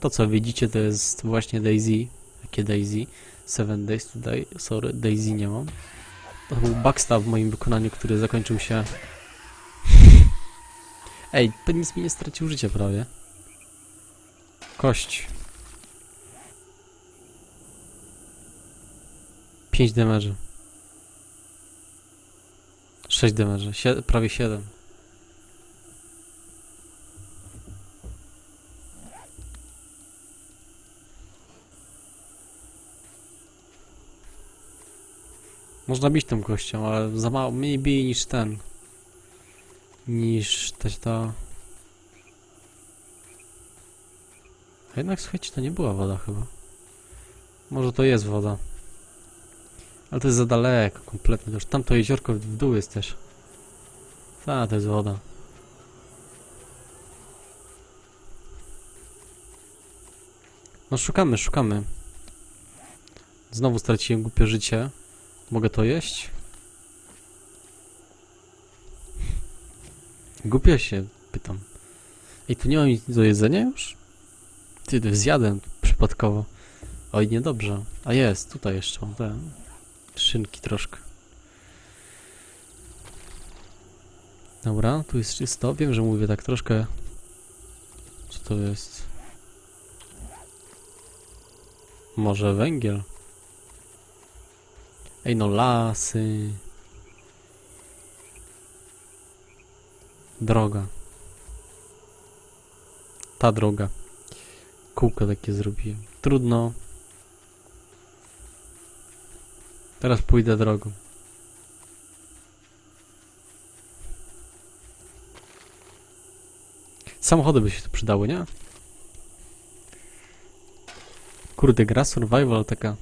To co widzicie to jest właśnie Daisy. Jakie Daisy? Seven Days tutaj. Sorry, Daisy nie mam. To był backstab w moim wykonaniu, który zakończył się... Ej, nic mi nie stracił życia prawie. Kość. 5 damage'y. 6 damage'y. Sie- prawie 7. Można bić tą kością, ale za mało, mniej bije niż ten. Niż ta, ta... A jednak słuchajcie, to nie była woda chyba. Może to jest woda. Ale to jest za daleko, kompletnie. To już tamto jeziorko w dół jest też. Ta, to jest woda. No szukamy, szukamy. Znowu straciłem głupie życie. Mogę to jeść? Głupio się pytam. Ej, tu nie mam nic do jedzenia już? Ty, zjadłem przypadkowo. Oj, niedobrze. A jest, tutaj jeszcze mam te szynki troszkę. Dobra, tu jest czysto. Wiem, że mówię tak troszkę... Co to jest? Może węgiel? Ej, no lasy. Droga. Ta droga. Kółko takie zrobiłem. Trudno. Teraz pójdę drogą. Samochody by się tu przydały, nie? Kurde, gra survival taka.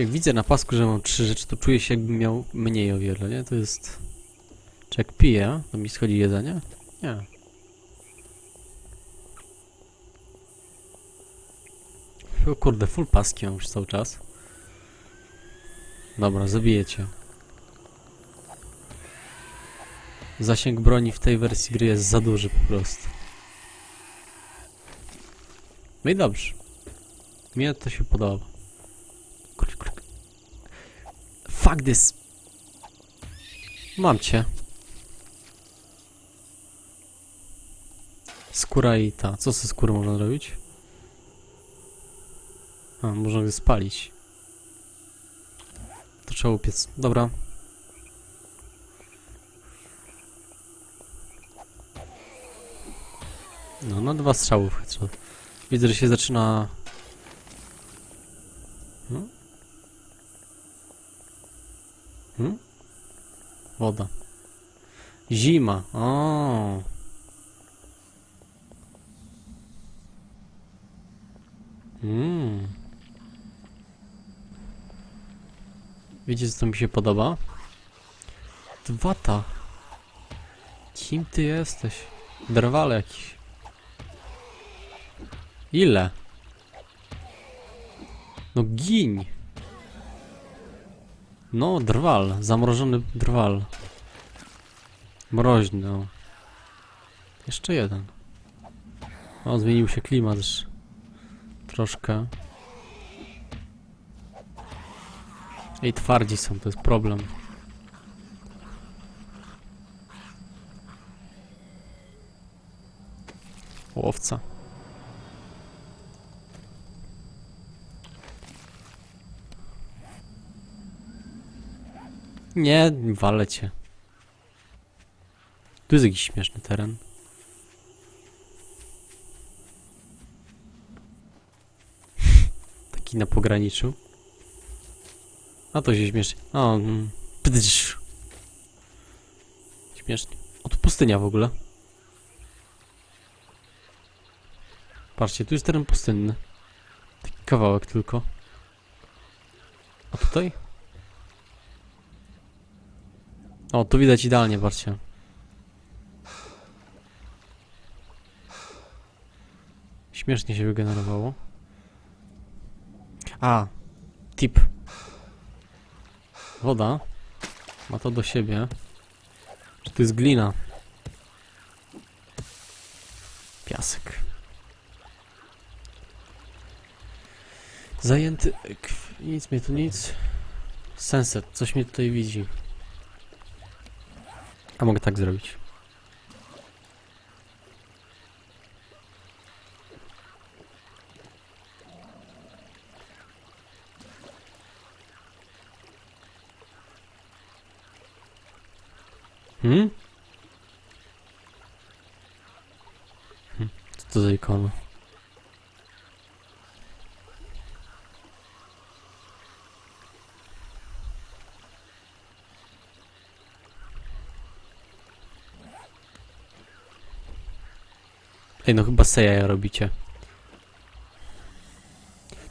Jak widzę na pasku, że mam trzy rzeczy, to czuję się jakbym miał mniej o wiele, nie? To jest... Czy jak piję, to mi schodzi jedzenie? Nie. O kurde, full paski mam już cały czas. Dobra, zabijecie. Zasięg broni w tej wersji gry jest za duży po prostu. No i dobrze. Mnie to się podoba. Kurde, kurde. Fuck this. Mam cię. Skóra i ta. Co ze skóry można zrobić? A, można go spalić. To trzeba upiec. Dobra. No, na dwa strzałów chcę. Widzę, że się zaczyna... Woda. Zima. O. Mm. Wiecie, co mi się podoba? Dwata. Kim ty jesteś? Drwale jakiś. Ile? No giń. No, drwal. Zamrożony drwal. Mroźny, no. Jeszcze jeden. O, zmienił się klimat już. Troszkę. Ej, twardzi są, to jest problem. Łowca. Nie, walę cię. Tu jest jakiś śmieszny teren. Taki na pograniczu. A to się śmiesznie. O, mm, pdż. Śmiesznie. O, tu pustynia w ogóle. Patrzcie, tu jest teren pustynny. Taki kawałek tylko. A tutaj? O, tu widać idealnie, Barcie. Śmiesznie się wygenerowało. A, tip. Woda ma to do siebie, że to jest glina. Piasek. Zajęty... Nic mnie tu nic. Senset, coś mnie tutaj widzi. A mogę tak zrobić. Hmm? Hm, Co to za ikona? Ej, no chyba se jaja robicie.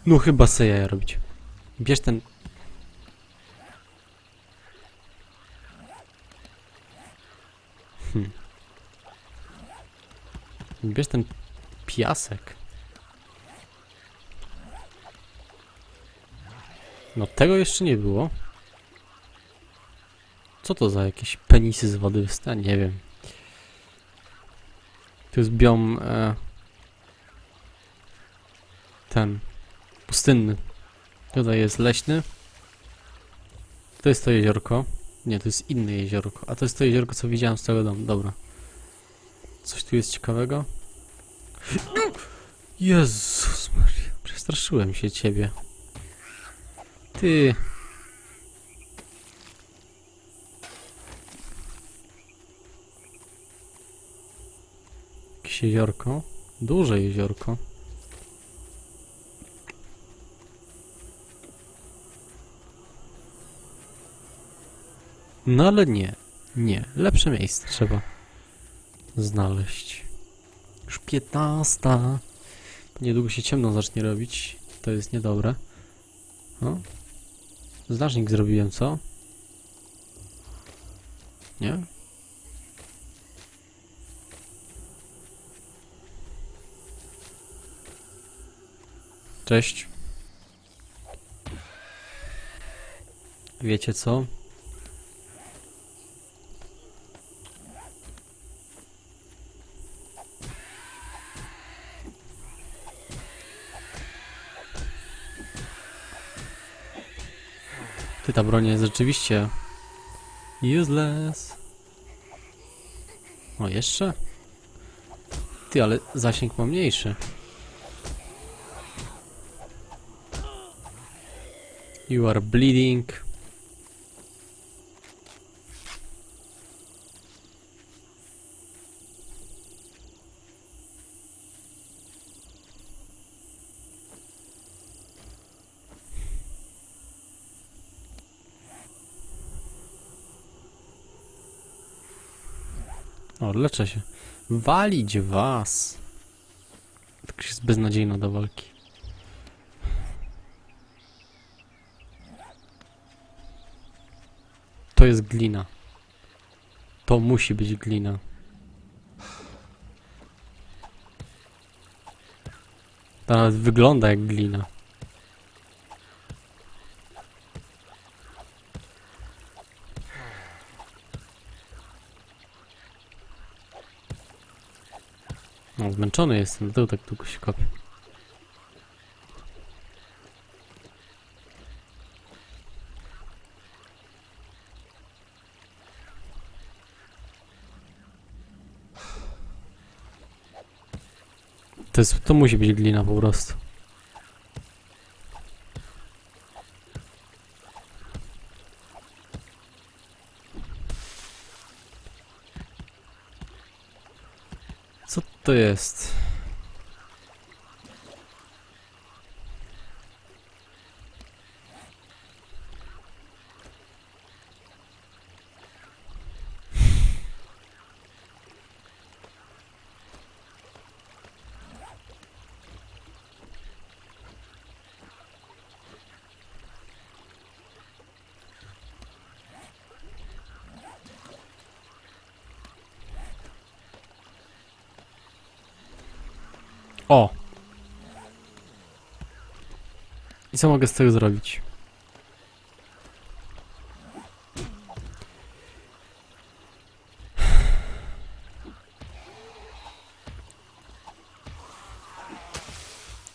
No chyba se jaja robicie. Bierz ten... Hmm. Bierz ten piasek. No tego jeszcze nie było. Co to za jakieś penisy z wody wysta? Nie wiem. Tu jest biom e, ten pustynny. Tutaj jest leśny. To jest to jeziorko. Nie, to jest inne jeziorko. A to jest to jeziorko, co widziałem z tego domu. Dobra. Coś tu jest ciekawego? Jezus Maria, przestraszyłem się ciebie. Ty. Jeziorko. Duże jeziorko. No ale nie. Nie. Lepsze miejsce trzeba znaleźć. Już 15. Niedługo się ciemno zacznie robić. To jest niedobre. O. Znacznik zrobiłem, co? Nie? Cześć. Wiecie co? Ty, ta broń jest rzeczywiście useless. O, jeszcze? Ty, ale zasięg ma mniejszy. You are bleeding. O, leczę się. Walić was. Tak jest beznadziejna do walki. To jest glina. To musi być glina. To nawet wygląda jak glina. No, zmęczony jestem, dlatego tak długo się kopię. To, jest, to musi być glina po prostu. Co to jest? O! I co mogę z tego zrobić?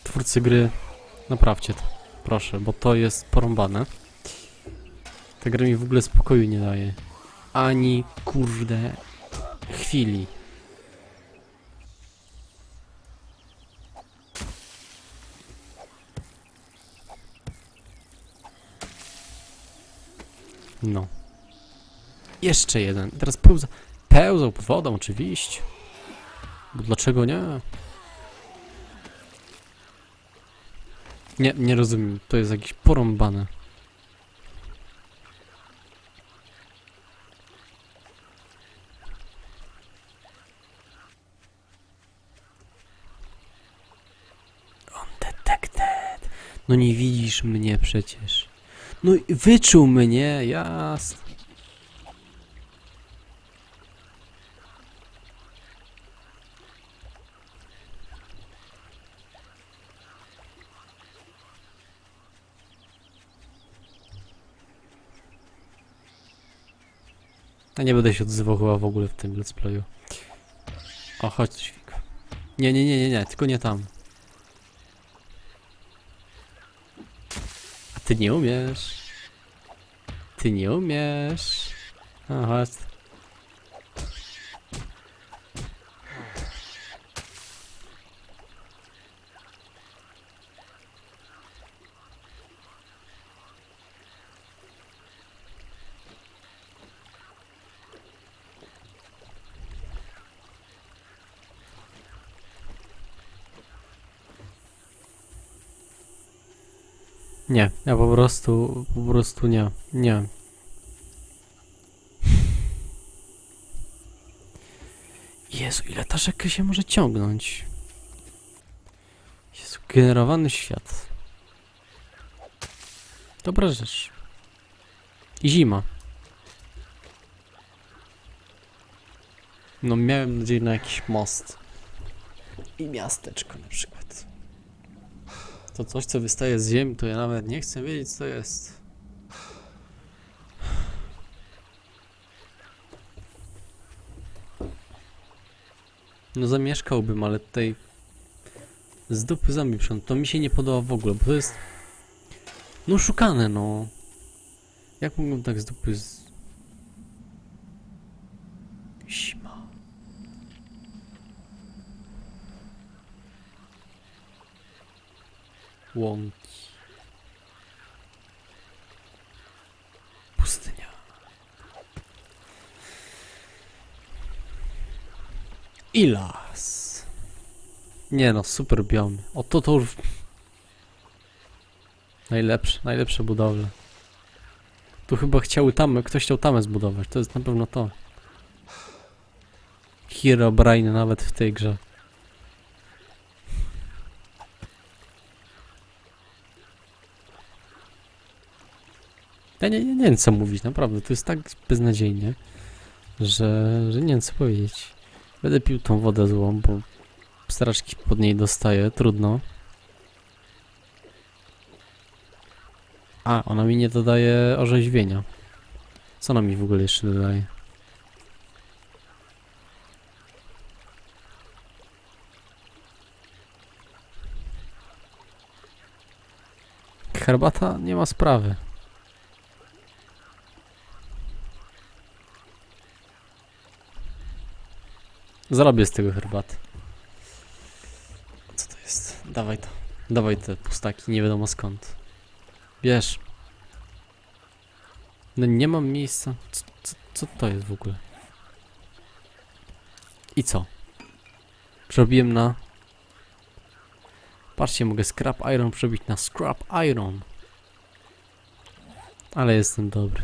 Twórcy gry, naprawcie to. Proszę, bo to jest porąbane. Ta gra mi w ogóle spokoju nie daje. Ani kurde chwili. No. Jeszcze jeden. Teraz pełza. Pełzał pod wodą, oczywiście. Bo dlaczego nie? Nie, nie rozumiem. To jest jakieś porąbane. No nie widzisz mnie przecież. No i wyczuł mnie, jasne. Ja nie będę się odzywał chyba w ogóle w tym let's playu. O, chodź tu. Nie, nie, nie, nie, nie, tylko nie tam. Ty nie umiesz. Ty nie umiesz. A, chodź. Nie, ja po prostu, po prostu nie, nie. Jezu, ile ta rzeka się może ciągnąć? Jezu, generowany świat. Dobra rzecz. I zima. No miałem nadzieję na jakiś most. I miasteczko na przykład. To coś, co wystaje z ziemi, to ja nawet nie chcę wiedzieć, co jest. No zamieszkałbym, ale tutaj z dupy zombie. To mi się nie podoba w ogóle, bo to jest no szukane, no. Jak mógłbym tak z dupy z... Zima. Łąki. Pustynia. I las. Nie no, super biom. O to to już... Najlepsze, najlepsze budowle. Tu chyba chciały tamę, ktoś chciał tamę zbudować, to jest na pewno to. Hero Brain nawet w tej grze. Ja nie, nie, wiem co mówić, naprawdę, to jest tak beznadziejnie, że, że nie wiem co powiedzieć. Będę pił tą wodę złą, bo straczki pod niej dostaję, trudno. A, ona mi nie dodaje orzeźwienia. Co ona mi w ogóle jeszcze dodaje? Herbata nie ma sprawy. Zrobię z tego herbaty. Co to jest? Dawaj to. Dawaj te pustaki, nie wiadomo skąd. Bierz. No nie mam miejsca. Co, co, co to jest w ogóle? I co? Przerobiłem na... Patrzcie, mogę scrap iron przebić na scrap iron. Ale jestem dobry.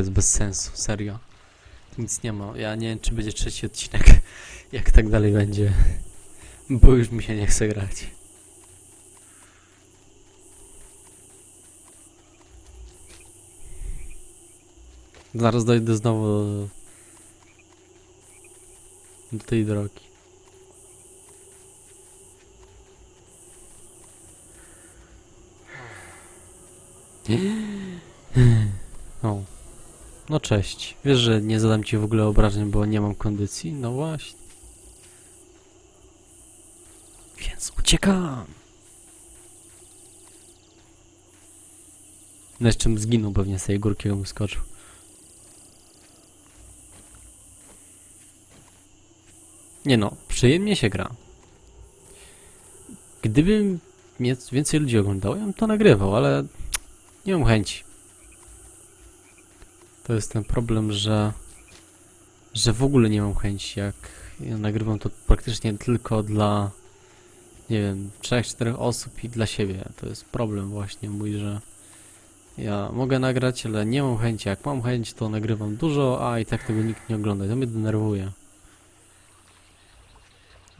Jest bez sensu, serio. Nic nie ma. Ja nie wiem, czy będzie trzeci odcinek, jak tak dalej będzie. Bo już mi się nie chce grać. Zaraz dojdę znowu do, do tej drogi. O. No cześć. Wiesz, że nie zadam ci w ogóle obrażeń, bo nie mam kondycji? No właśnie. Więc uciekam. No bym zginął pewnie z tej górki, jakbym skoczył. Nie no, przyjemnie się gra. Gdybym więcej ludzi oglądało, ja bym to nagrywał, ale nie mam chęci. To jest ten problem, że że w ogóle nie mam chęci. Jak ja nagrywam to praktycznie tylko dla nie wiem, trzech, czterech osób i dla siebie. To jest problem właśnie mój, że ja mogę nagrać, ale nie mam chęci. Jak mam chęć, to nagrywam dużo, a i tak tego nikt nie ogląda. To mnie denerwuje.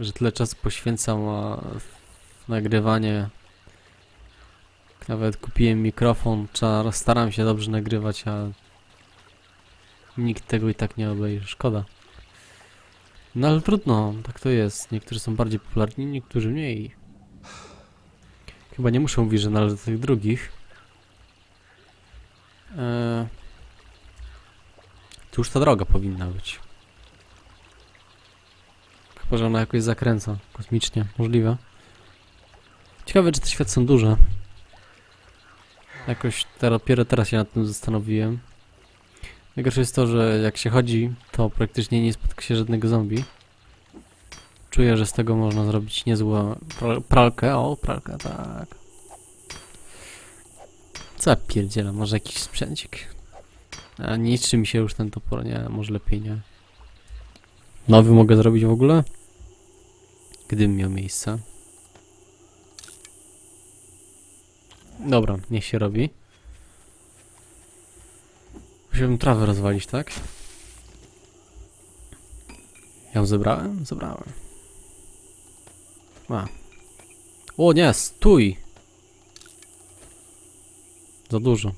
Że tyle czasu poświęcam a w nagrywanie. Nawet kupiłem mikrofon, staram się dobrze nagrywać, a nikt tego i tak nie obejrzy. Szkoda. No ale trudno, tak to jest. Niektórzy są bardziej popularni, niektórzy mniej. Chyba nie muszę mówić, że należy do tych drugich. Eee, tu już ta droga powinna być. Chyba, że ona jakoś zakręca kosmicznie. Możliwe. Ciekawe, czy te światy są duże. Jakoś dopiero teraz się nad tym zastanowiłem. Najgorsze jest to, że jak się chodzi, to praktycznie nie spotka się żadnego zombie. Czuję, że z tego można zrobić niezłą pra- pralkę. O, pralkę, tak. Co ja pierdzielę, może jakiś sprzęcik? A niszczy mi się już ten topór, nie, może lepiej nie. Nowy mogę zrobić w ogóle? Gdybym miał miejsce. Dobra, niech się robi. Musiałbym trawę rozwalić, tak? Ja ją zebrałem? Zebrałem. A. O nie, stój! Za dużo.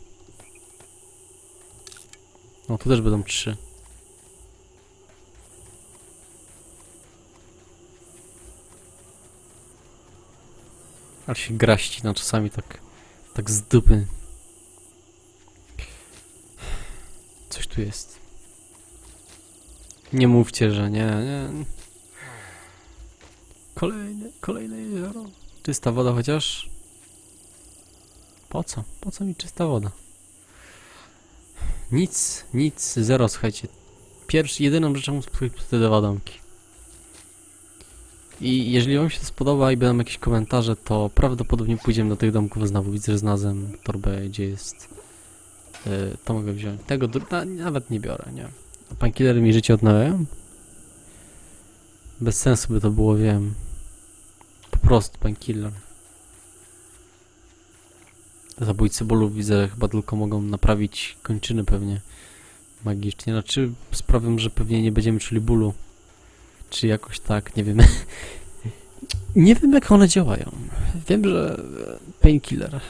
No tu też będą trzy. Ale się gra ścina czasami tak, tak z dupy. Tu jest. Nie mówcie, że nie, nie. Kolejne, kolejne jezioro. Czysta woda chociaż. Po co? Po co mi czysta woda? Nic, nic, zero, słuchajcie. Pierwszy, jedyną rzeczą są te dwa domki. I jeżeli wam się spodoba i będą jakieś komentarze, to prawdopodobnie pójdziemy do tych domków znowu. Widzę, że znalazłem torbę, gdzie jest... Yy, to mogę wziąć. Tego na, nawet nie biorę, nie. Pankillery mi życie odnawiają? Bez sensu by to było, wiem. Po prostu painkiller. Zabójcy bólów widzę, chyba tylko mogą naprawić kończyny pewnie. Magicznie. Znaczy sprawią, że pewnie nie będziemy czuli bólu. Czy jakoś tak, nie wiem. nie wiem jak one działają. Wiem, że painkiller.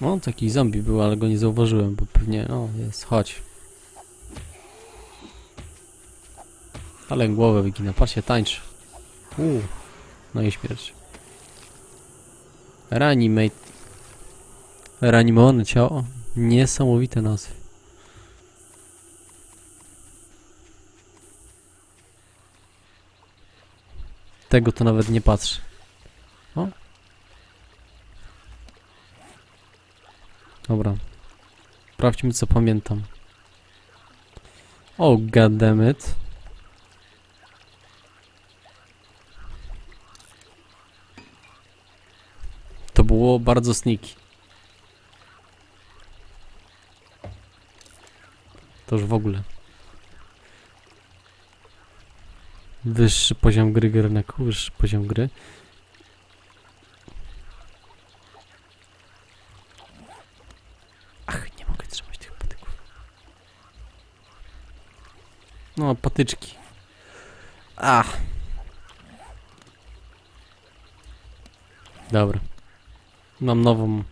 No, taki zombie był, ale go nie zauważyłem, bo pewnie, o, jest, chodź. Ale głowę wygina, patrzcie, tańczy. Uuu, no i śmierć. Reanimate. Reanimowane ciało. Niesamowite nazwy. Tego to nawet nie patrzę. O. Dobra. Sprawdźmy co pamiętam. O, goddammit. To było bardzo sneaky. To już w ogóle. Wyższy poziom gry, Gerneku, wyższy poziom gry. Ach, nie mogę trzymać tych patyków. No, patyczki. Ach. Dobra. Mam nową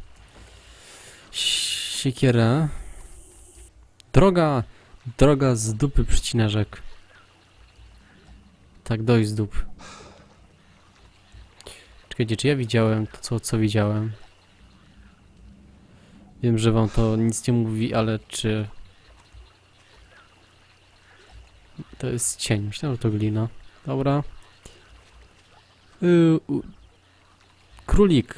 siekierę. Droga, droga z dupy przycina rzek. Tak, dojść z dup. Czekajcie, czy ja widziałem to, co, co widziałem? Wiem, że wam to nic nie mówi, ale czy... To jest cień. Myślałem, że to glina. Dobra. U- królik.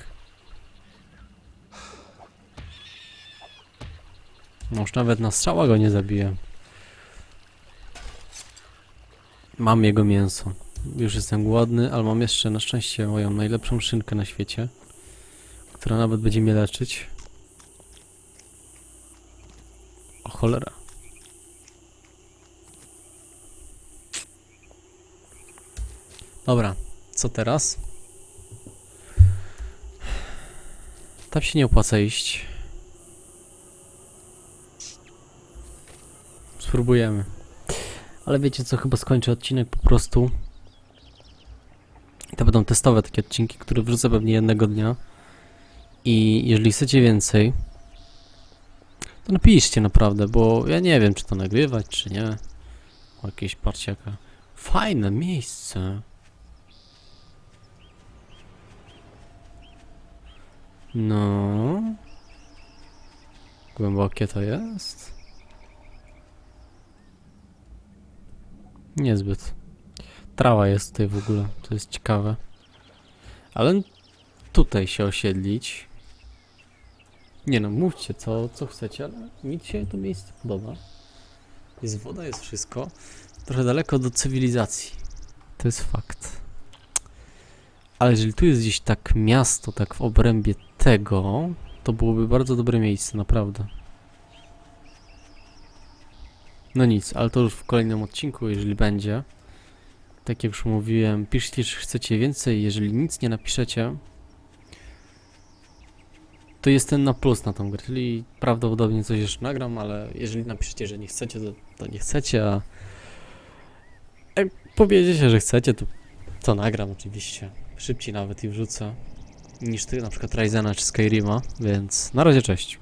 No już nawet na strzała go nie zabiję. Mam jego mięso. Już jestem głodny, ale mam jeszcze na szczęście moją najlepszą szynkę na świecie, która nawet będzie mnie leczyć. O cholera. Dobra, co teraz? Tam się nie opłaca iść. Spróbujemy. Ale wiecie co, chyba skończę odcinek po prostu. To będą testowe takie odcinki, które wrzucę pewnie jednego dnia. I jeżeli chcecie więcej, to napiszcie naprawdę, bo ja nie wiem, czy to nagrywać, czy nie. O, jakieś parciaka. Fajne miejsce. No. Głębokie to jest? Niezbyt. Trawa jest tutaj w ogóle, to jest ciekawe. Ale tutaj się osiedlić. Nie no, mówcie co, co chcecie, ale mi się to miejsce podoba. Jest woda, jest wszystko. Trochę daleko do cywilizacji. To jest fakt. Ale jeżeli tu jest gdzieś tak miasto, tak w obrębie tego, to byłoby bardzo dobre miejsce, naprawdę. No nic, ale to już w kolejnym odcinku, jeżeli będzie. Tak jak już mówiłem, piszcie, czy chcecie więcej. Jeżeli nic nie napiszecie, to jestem na plus na tą grę, czyli prawdopodobnie coś jeszcze nagram, ale jeżeli napiszecie, że nie chcecie, to, to nie chcecie, a jak powiecie, że chcecie, to, to nagram oczywiście. Szybciej nawet i wrzucę niż ty, na przykład Ryzena czy Skyrima, więc na razie cześć.